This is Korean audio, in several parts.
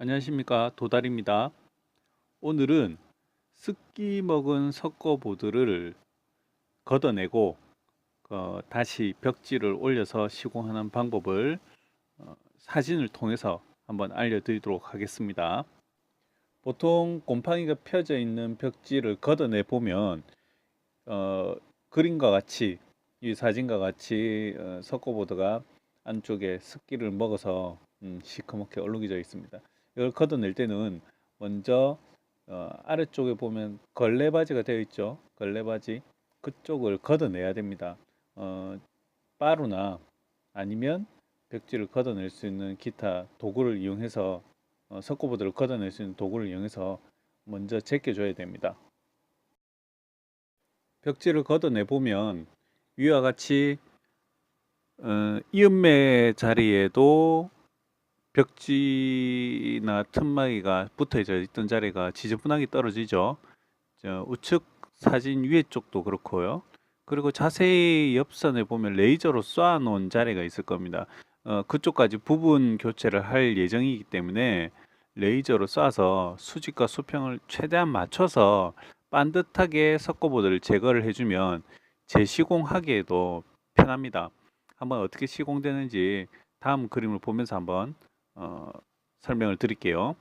안녕하십니까 도달입니다. 오늘은 습기 먹은 석고보드를 걷어내고 어, 다시 벽지를 올려서 시공하는 방법을 어, 사진을 통해서 한번 알려드리도록 하겠습니다. 보통 곰팡이가 펴져 있는 벽지를 걷어내 보면 어, 그림과 같이 이 사진과 같이 어, 석고보드가 안쪽에 습기를 먹어서 음, 시커멓게 얼룩이져 있습니다. 이걸 걷어낼 때는 먼저 어, 아래쪽에 보면 걸레바지가 되어 있죠. 걸레바지 그쪽을 걷어내야 됩니다. 어, 빠루나 아니면 벽지를 걷어낼 수 있는 기타 도구를 이용해서 어, 석고보드를 걷어낼 수 있는 도구를 이용해서 먼저 제껴줘야 됩니다. 벽지를 걷어내 보면 위와 같이 어, 이음매 자리에도 벽지나 틈막이가 붙어져 있던 자리가 지저분하게 떨어지죠. 저 우측 사진 위에 쪽도 그렇고요. 그리고 자세히 옆선에 보면 레이저로 쏴 놓은 자리가 있을 겁니다. 어, 그쪽까지 부분 교체를 할 예정이기 때문에 레이저로 쏴서 수직과 수평을 최대한 맞춰서 반듯하게 석고보드를 제거를 해주면 재시공하기에도 편합니다. 한번 어떻게 시공되는지 다음 그림을 보면서 한번 어, 설명을 드릴게요.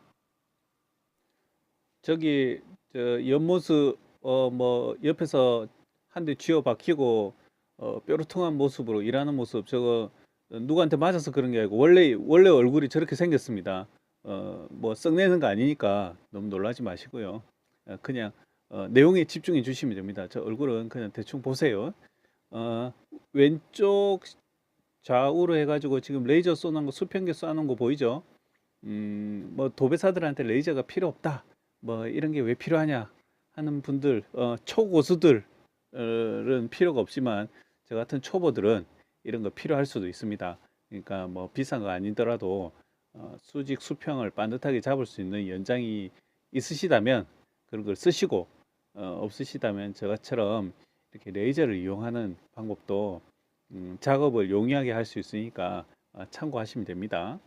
저기 저 옆모습 어 뭐 옆에서 한 대 쥐어 박히고 어 뾰루통한 모습으로 일하는 모습 저거 누구한테 맞아서 그런 게 아니고 원래 원래 얼굴이 저렇게 생겼습니다. 어 뭐 썩내는 거 아니니까 너무 놀라지 마시고요. 어, 그냥 어, 내용에 집중해 주시면 됩니다. 저 얼굴은 그냥 대충 보세요. 어, 왼쪽 좌우로 해가지고 지금 레이저 쏘는 거 수평기 쏘는 거 보이죠? 음, 뭐 도배사들한테 레이저가 필요 없다. 뭐 이런 게 왜 필요하냐 하는 분들, 어, 초고수들은 필요가 없지만 저 같은 초보들은 이런 거 필요할 수도 있습니다. 그러니까 뭐 비싼 거 아니더라도 어, 수직 수평을 반듯하게 잡을 수 있는 연장이 있으시다면 그런 걸 쓰시고 어, 없으시다면 저처럼 이렇게 레이저를 이용하는 방법도 음, 작업을 용이하게 할 수 있으니까 어, 참고하시면 됩니다.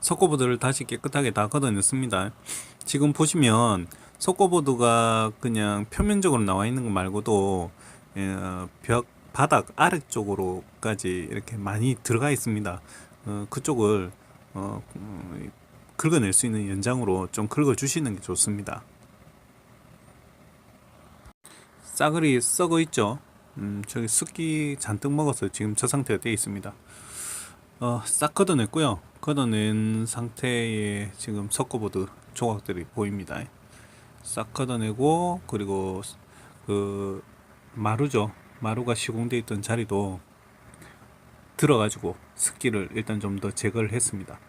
석고보드를 다시 깨끗하게 다 걷어냈습니다. 지금 보시면 석고보드가 그냥 표면적으로 나와 있는 것 말고도 어, 벽 바닥 아래쪽으로까지 이렇게 많이 들어가 있습니다. 어, 그쪽을 어, 음, 긁어낼 수 있는 연장으로 좀 긁어 주시는 게 좋습니다. 싸그리 썩어 있죠. 음, 저기 습기 잔뜩 먹어서 지금 저 상태가 되어 있습니다. 어, 싹 걷어냈고요. 걷어낸 상태의 지금 석고보드 조각들이 보입니다. 싹 걷어내고 그리고 그 마루죠. 마루가 시공되어 있던 자리도 들어가지고 습기를 일단 좀 더 제거를 했습니다.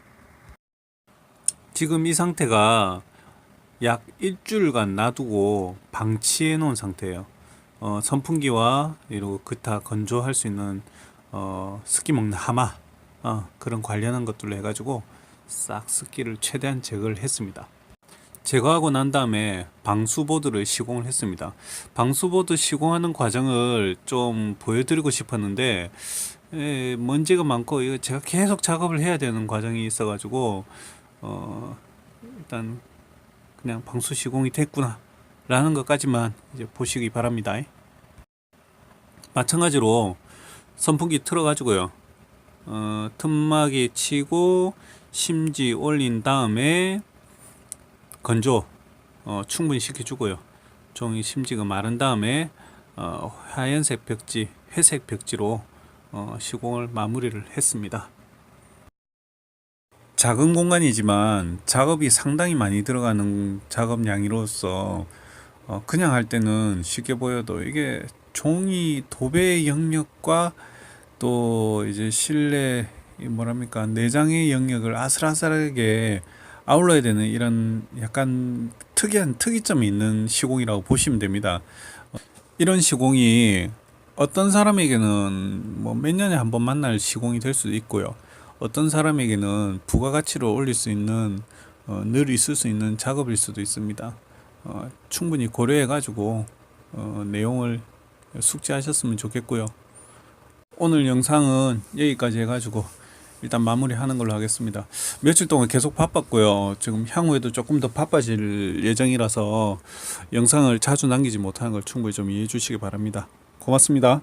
지금 이 상태가 약 일주일간 놔두고 방치해 놓은 상태예요. 어, 선풍기와 이러고 기타 건조할 수 있는 어, 습기 먹는 하마 어, 그런 관련한 것들로 해가지고 싹 습기를 최대한 제거를 했습니다. 제거하고 난 다음에 방수보드를 시공을 했습니다. 방수보드 시공하는 과정을 좀 보여드리고 싶었는데 에, 먼지가 많고 이거 제가 계속 작업을 해야 되는 과정이 있어가지고 어, 일단 그냥 방수 시공이 됐구나 라는 것까지만 이제 보시기 바랍니다. 마찬가지로 선풍기 틀어가지고요. 어, 틈막이 치고 심지 올린 다음에 건조 어, 충분히 시켜주고요. 종이 심지가 마른 다음에 어, 하얀색 벽지, 회색 벽지로 어, 시공을 마무리를 했습니다. 작은 공간이지만 작업이 상당히 많이 들어가는 작업량이로서 어, 그냥 할 때는 쉽게 보여도 이게 종이 도배 영역과 또 이제 실내 이 뭐랍니까 내장의 영역을 아슬아슬하게 아울러야 되는 이런 약간 특이한 특이점이 있는 시공이라고 보시면 됩니다. 어, 이런 시공이 어떤 사람에게는 뭐 몇 년에 한 번 만날 시공이 될 수도 있고요. 어떤 사람에게는 부가가치를 올릴 수 있는 어, 늘 있을 수 있는 작업일 수도 있습니다. 어, 충분히 고려해 가지고 어, 내용을 숙지하셨으면 좋겠고요. 오늘 영상은 여기까지 해가지고 일단 마무리하는 걸로 하겠습니다. 며칠 동안 계속 바빴고요. 지금 향후에도 조금 더 바빠질 예정이라서 영상을 자주 남기지 못하는 걸 충분히 좀 이해해 주시기 바랍니다. 고맙습니다.